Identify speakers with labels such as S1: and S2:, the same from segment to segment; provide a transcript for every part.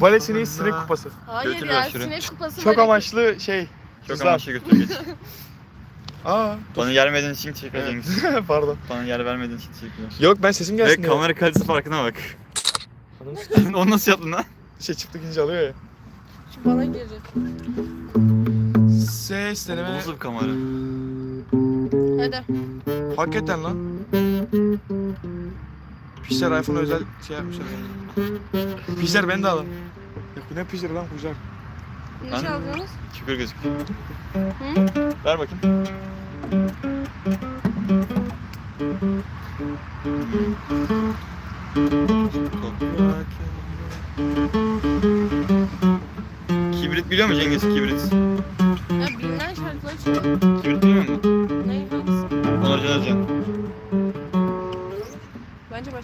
S1: Valesini sinek kupası.
S2: Hayır
S3: Götür
S2: ya
S3: şuraya.
S2: sinek kupası
S1: Çok
S2: böyle-
S1: amaçlı şey.
S3: Çok
S1: Kızlar.
S3: amaçlı götür geç.
S1: Aa.
S3: Bana yer vermediğin için teşekkür. Cengiz.
S1: Pardon.
S3: Bana yer vermediğin için teşekkürler.
S1: Yok ben sesim
S3: Ve
S1: gelsin diye.
S3: kamera kalitesi farkına bak.
S1: Ananı s-
S3: Onu nasıl yaptın lan?
S1: Şey çıktı ikinci alıyor ya.
S2: Şu bana girecek.
S1: Ses
S3: Bu
S1: deneme.
S3: nasıl bir kamera?
S2: Hadi.
S1: Hakikaten lan. Pişler iPhone özel şey yapmışlar. Pişler ben de alın. Yok bu ne pişler lan kucar.
S2: Ne
S3: Ben-
S2: çaldınız?
S3: Şükür gözüküyor.
S2: Hı?
S3: Ver bakayım. Kibrit biliyor musun Cengiz kibrit?
S2: Ya bilinen şarkıları çalıyor.
S3: Kibrit biliyor musun?
S2: Ne hangisi?
S3: Onurcan Özcan.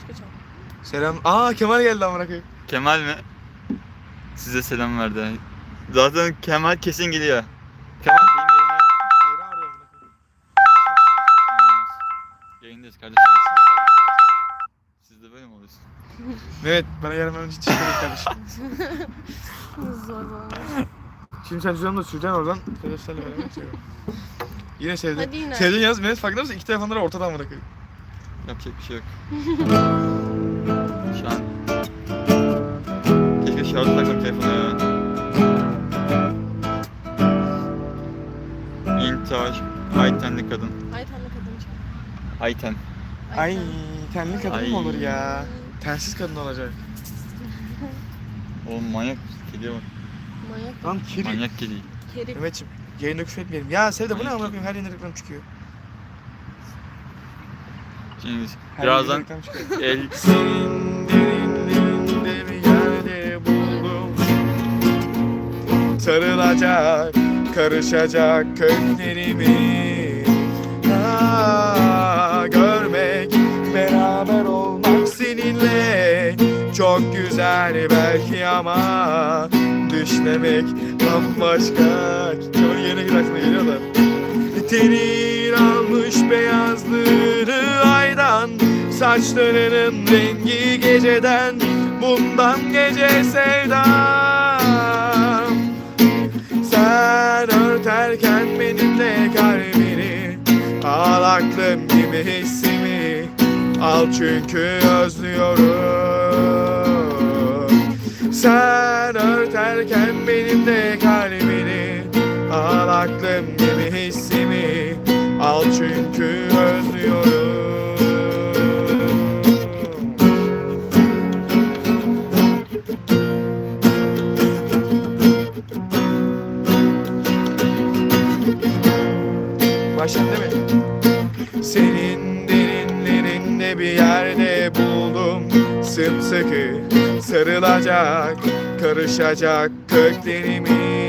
S2: Başka çal.
S1: Selam. Aa Kemal geldi amına koyayım.
S3: Kemal mi? Size selam verdi. Zaten Kemal kesin geliyor. Kemal benim yayına...
S1: Hayır arıyor amına koyayım.
S3: Yayındayız kardeşim. Siz de böyle mi oluyorsunuz?
S1: Evet bana gelmem teşekkür ederim kardeşim.
S2: Zor.
S1: Şimdi sen da süreceksin oradan. Arkadaşlarla beraber yap. Yine sevdim.
S2: Hadi yine.
S1: Sevdiğin yalnız Mehmet farkında mısın? İki telefonları ortada amına koyayım.
S3: Yapacak bir şey yok. Şu an... Keşke şarj takmak telefona ya. İntihaç. Aytenli kadın.
S2: Ay tanrı kadın çal.
S3: Ayten.
S1: Ay tenli kadın
S3: Ay.
S1: mı olur ya? Tensiz kadın olacak.
S3: Oğlum manyak. Kediye bak.
S2: Manyak.
S1: Lan kiri.
S3: Manyak kedi.
S2: Kerim.
S1: Mehmetciğim yayında küfür etmeyelim. Ya Sevde bu ne amına koyayım her yerinde reklam çıkıyor.
S3: Cengiz.
S1: Her
S3: Birazdan el...
S1: Senin derinliğinde bir yerde buldum. Sarılacak, karışacak köklerimi. Ha, Görmek, beraber olmak seninle Çok güzel belki ama Düşlemek bambaşka. Çok yeni bir aklıma geliyor da. Tenin almış beyazlığını aydan Saçlarının rengi geceden Bundan gece sevdam. Sen örterken benimle kalbini Al aklım gibi hissimi Al çünkü özlüyorum. Sen örterken benimle kalbini Al aklım gibi hissimi Al çünkü özlüyorum değil mi? Senin derinlerinde bir yerde buldum Sımsıkı sarılacak Karışacak köklerimi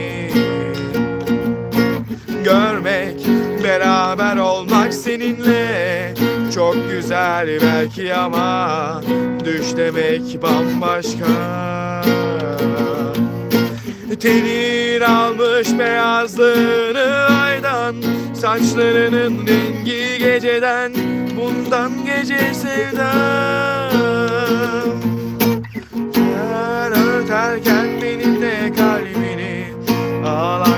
S1: beraber olmak seninle. Çok güzel belki ama Düş demek bambaşka. Tenin almış beyazlığını aydan Saçlarının rengi geceden Bundan gece sevdam. Sen örterken benimle kalbini hissimi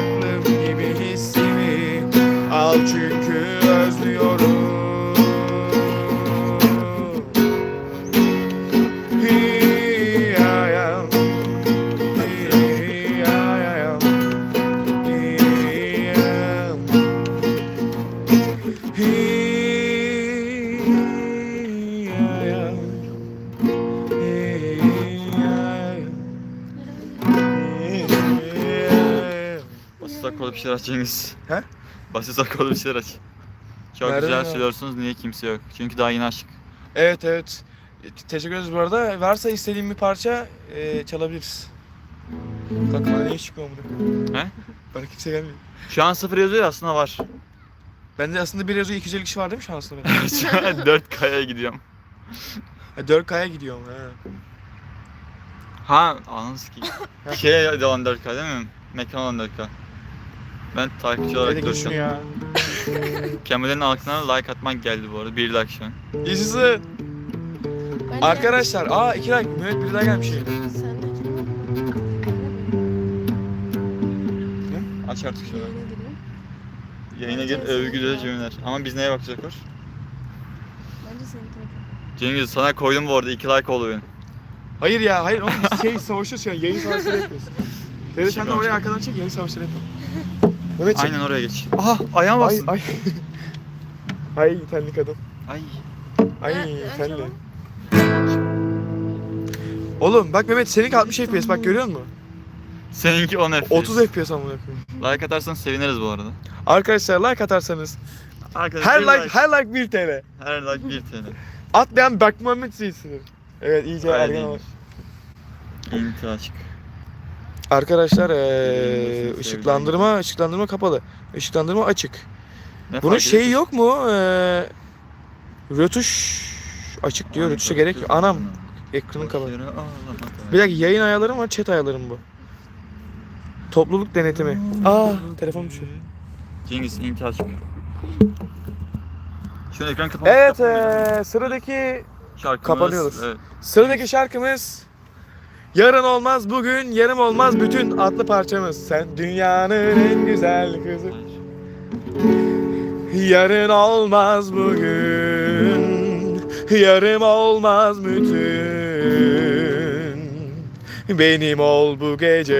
S1: Al çünkü özlüyorum.
S3: Basit akıllı bir şeyler Cengiz.
S1: He?
S3: Basit akıllı bir şeyler aç. Çok
S1: Nereden
S3: güzel
S1: ya?
S3: söylüyorsunuz niye kimse yok? Çünkü daha yeni aşık.
S1: Evet evet. E, Teşekkür ederiz bu arada. Varsa istediğim bir parça e, çalabiliriz. Bana ne iş çıkıyor bunu?
S3: He?
S1: Bana kimse gelmiyor.
S3: Şu an sıfır yazıyor ya, aslında var.
S1: Bende aslında bir yazıyor 250 kişi var değil mi şu an aslında?
S3: Şu an 4K'ya gidiyorum.
S1: Ha, 4K'ya gidiyorum ha.
S3: Ha ananı sikeyim. şey olan 4K değil mi? Mekan olan 4K. Ben takipçi olarak
S1: Hadi ya.
S3: Kemal'in altına like atmak geldi bu arada. Bir like şu an.
S1: Yaşasın. Arkadaşlar. Aa iki like. Mehmet bir daha gelmiş.
S3: Aç artık şunu.
S2: giriyor.
S3: Yayına gir övgüleri Cemiller. Ama biz neye bakacaklar?
S2: Bence seninkine.
S3: Cengiz sana koydum bu arada. iki like oldu benim.
S1: Hayır ya hayır oğlum şey savaşıyoruz yani yayın savaşları yapıyoruz. Dede sen de oraya arkadan çek yayın savaşları yapalım. Mehmetciğim.
S3: Aynen oraya geç. Aha ayağım
S1: Ay
S3: bastın.
S1: ay. Ay terli kadın.
S3: Ay.
S1: Ay
S2: Ha, tamam.
S1: Oğlum bak Mehmet seninki 60 FPS bak görüyor musun?
S3: Seninki 10 FPS.
S1: 30 FPS amına koyayım.
S3: Like atarsan seviniriz bu arada.
S1: Arkadaşlar like atarsanız
S3: Arkadaşlar
S1: her like her like 1 TL.
S3: her like 1 TL.
S1: Atlayan Berk Muhammed Zeysin'dir. Evet iyice
S3: Öyle
S1: ergen var.
S3: İnti aşk.
S1: Arkadaşlar
S3: Sevdiğim
S1: ışıklandırma ışıklandırma kapalı. Işıklandırma açık.
S3: Ne
S1: Bunun
S3: fark
S1: şeyi
S3: ediyor?
S1: yok mu? Eee rötuş açık diyor. Rötuşa gerek yok. Anam ekranın kapalı. Bir dakika yayın ayarlarım var, chat ayarlarım bu. Topluluk denetimi. Aa telefon düşüyor.
S3: Cengiz inti aşk. Şu an ekran kapalı.
S1: Evet eee sıradaki
S3: Şarkımız,
S1: kapanıyoruz.
S3: Evet.
S1: sıradaki şarkımız Yarın olmaz bugün, yarım olmaz bütün adlı parçamız. Sen dünyanın en güzel kızı. Yarın olmaz bugün, yarım olmaz bütün. Benim ol bu gece.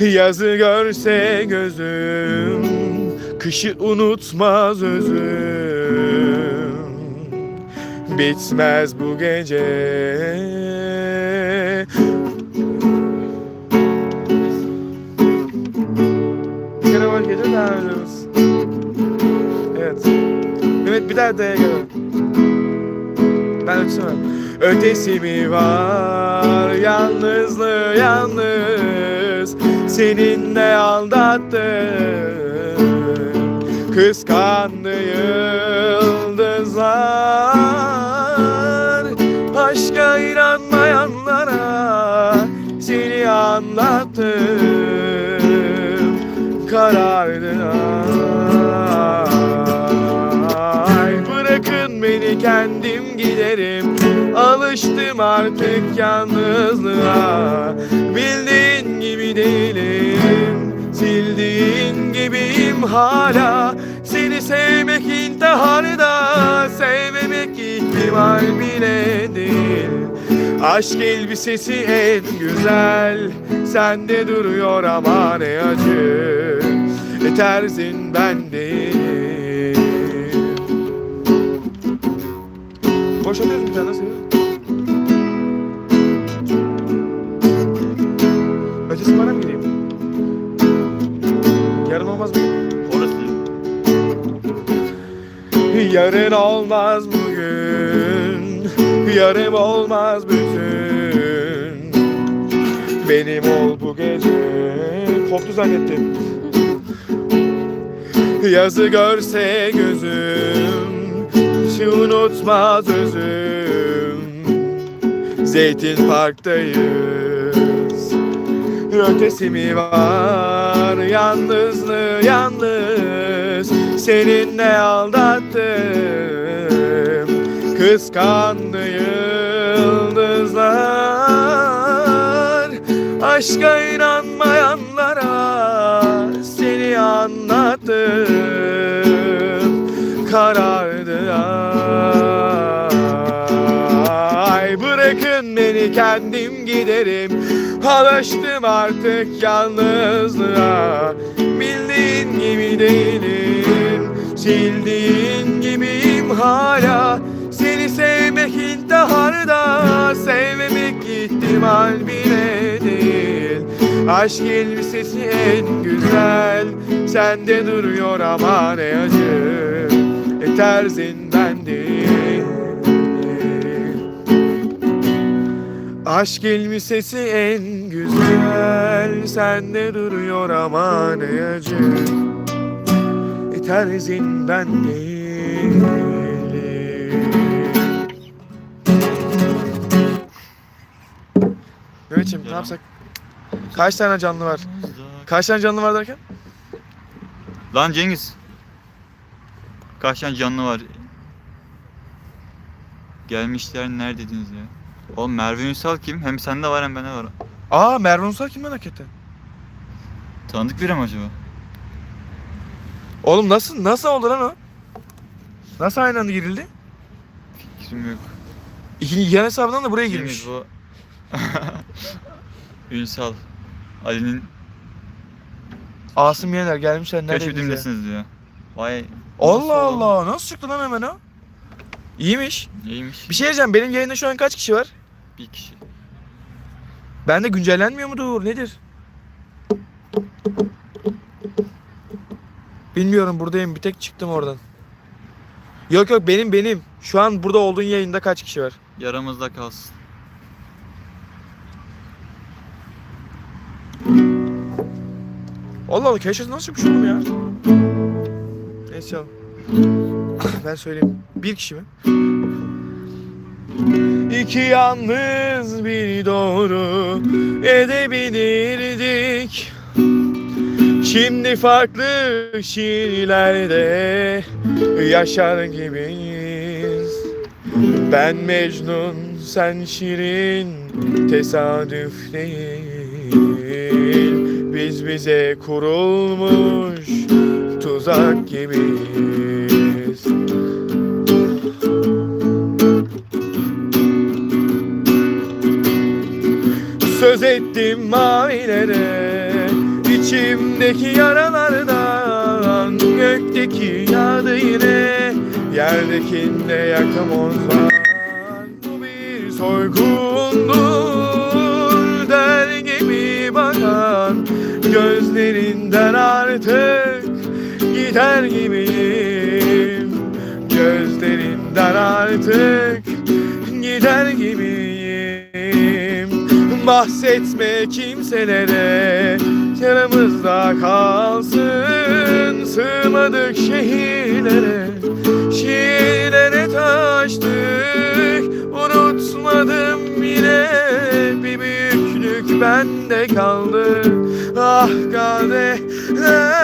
S1: Yazı görse gözüm, kışı unutmaz özüm. Bitmez bu gece. Var gece devam ediyoruz. Evet. Mehmet bir daha D'ye gel. Ben ötesem. Ötesi mi var yalnızlığı yalnız Seninle aldattım Kıskandı yıldızlar Aşka inanmayanlara Seni anlattım. Karardı ay Bırakın beni kendim giderim. Alıştım artık yalnızlığa. Bildiğin gibi değilim Sildiğin gibiyim hala sevmek intihar da Sevmemek ihtimal bile değil. Aşk elbisesi en güzel Sende duruyor ama ne acı. Terzin ben zannettim. Yazı görse gözüm Hiç unutmaz özüm. Zeytin Park'tayız. Ötesi mi var? Yalnızlığı yalnız. Seninle aldattım Kıskandı yıldızlar. Aşka inanmayanlara Seni anlattım. Karardı ay. Bırakın beni kendim giderim. Alıştım artık yalnızlığa. Bildiğin gibi değilim Sildiğin gibiyim hala. Seni sevmek intihar da Sevmemek ihtimal bile değil Aşk elbisesi en güzel. Sende duruyor ama ne acı. E terzin ben değil Aşk elbisesi en güzel. Sende duruyor ama ne acı. E terzin ben değilim Mehmetciğim ne yapsak? Kaç tane canlı var? Kaç tane canlı var derken?
S3: Lan Cengiz. Kaç tane canlı var? Gelmişler neredediniz ya? Oğlum Merve Ünsal kim? Hem sende var hem bende var.
S1: Aa Merve Unsal kim lan hakikaten?
S3: Tanıdık biri mi acaba?
S1: Oğlum nasıl nasıl oldu lan o? Nasıl aynı anda girildi?
S3: Fikrim yok.
S1: Yan hesabından da buraya girmiş.
S3: bu? Ünsal. Ali'nin
S1: Asım Yener gelmişler neredeyiz ya?
S3: keşfedimdesiniz diyor. Vay.
S1: Allah
S3: nasıl oldu?
S1: Allah nasıl çıktı lan hemen o? İyiymiş.
S3: İyiymiş.
S1: Bir şey diyeceğim benim yayında şu an kaç kişi var?
S3: Bir kişi.
S1: Bende güncellenmiyor mudur nedir? Bilmiyorum buradayım bir tek çıktım oradan. Yok yok benim benim. Şu an burada olduğun yayında kaç kişi var?
S3: Yaramızda kalsın.
S1: Allah Allah keşke nasıl çıkmış oğlum ya? Neyse ya. Ben söyleyeyim. Bir kişi mi? İki yalnız bir doğru edebilirdik. Şimdi farklı şiirlerde yaşar gibiyiz. Ben Mecnun, sen Şirin, tesadüf değil. Biz bize kurulmuş tuzak gibiyiz. Söz ettim mavilere içimdeki yaralardan Gökteki yağdı yine Yerdekinde yakamoz var Bu bir soygundur artık Gider gibiyim. Gözlerinden artık Gider gibiyim. Bahsetme kimselere Yanımızda kalsın. Sığmadık şehirlere Şiirlere taştık. Unutmadım yine Bir büyüklük bende kaldı. Ah kadehler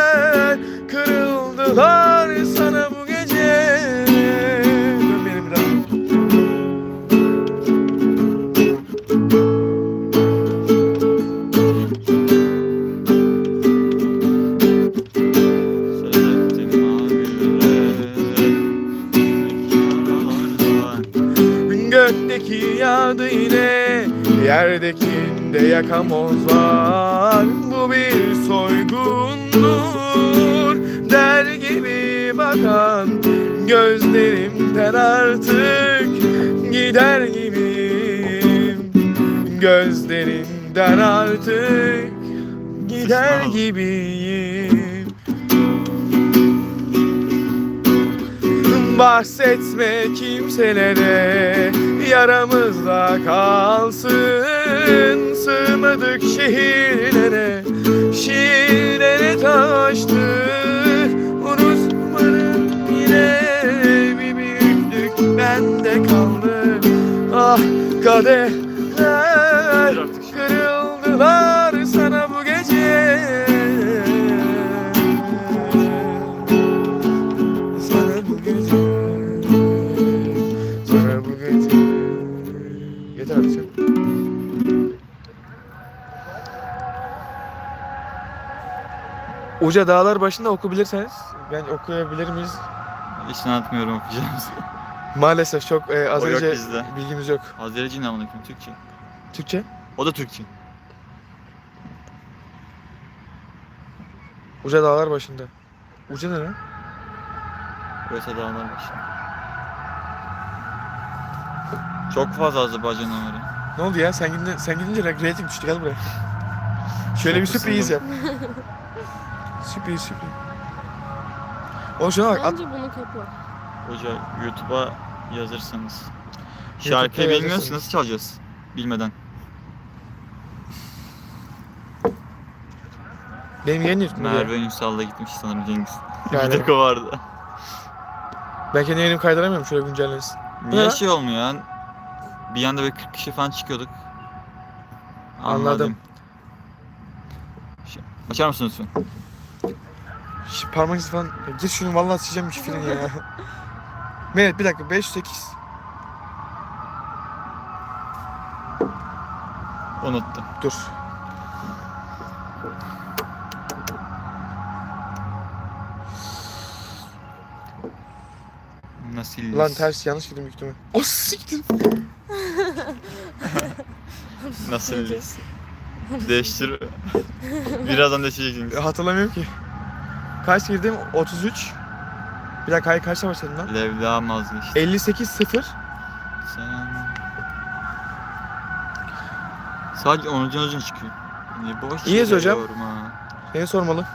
S1: Yerdekinde yakamoz var Bu bir soygundur. Der gibi bakan Gözlerimden artık. Gider gibiyim Gözlerimden artık. Gider gibiyim Bahsetme kimselere Yaramızda kalsın Sığmadık şehirlere. Şiirlere taştık Unutmadım yine Bir büyüklük bende kaldı. Ah kadehler Uca dağlar başında okuyabilirseniz ben okuyabilir miyiz?
S3: Hiç anlatmıyorum okuyacağımızı.
S1: Maalesef çok e, az
S3: O yok bizde.
S1: bilgimiz yok.
S3: Azerici ne amına koyayım Türkçe.
S1: Türkçe?
S3: O da Türkçe.
S1: Uca dağlar başında. Uca ne lan?
S3: Burası dağlar başında. Çok fazla Azerbaycan var.
S1: Ne oldu ya? Sen gidince, sen gidince rating düştü. Gel buraya. Şöyle bir sürpriz yap. Şuna bak. At,
S2: Bence bunu kapı.
S3: Hoca YouTube'a yazırsanız. Şarkıyı bilmiyoruz
S1: yazarsanız.
S3: nasıl çalacağız? Bilmeden.
S1: benim yeni yurtum.
S3: Merve Ünsal'la gitmiş sanırım Cengiz.
S1: Yani.
S3: Bir tek o vardı.
S1: Ben kendi yayınımı kaydıramıyorum şöyle güncellensin.
S3: Niye
S1: Ne?
S3: şey olmuyor ya? Bir anda böyle 40 kişi falan çıkıyorduk.
S1: Anladım.
S3: Şey, açar mısın lütfen?
S1: Şş, parmak izi falan. Ya gir şunu vallahi sileceğim şifreni ya. Mehmet bir dakika 508.
S3: Unuttum.
S1: Dur.
S3: Nasıl?
S1: Lan ters yanlış girdim büyük ihtimal. O siktir.
S3: Nasıl? Değiştir. Birazdan değiştireceksiniz.
S1: Hatırlamıyorum ki. Kaç girdim? 33. Bir dakika hayır kaçta başladın lan?
S3: Levla vazgeçti.
S1: 58 0.
S3: Sen... Sadece 10. hocam çıkıyor. Ne boş
S1: İyiyiz
S3: yere
S1: hocam.
S3: yorma.
S1: Seni sormalı.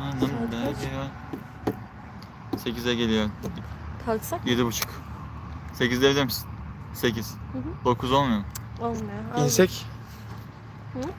S3: Anam be ya. 8'e geliyor.
S2: Kalksak
S3: 7.30. 8'de evde misin? 8.
S2: Hı hı.
S3: 9 olmuyor mu?
S2: olmuyor. Al.
S1: İnsek. Hmm?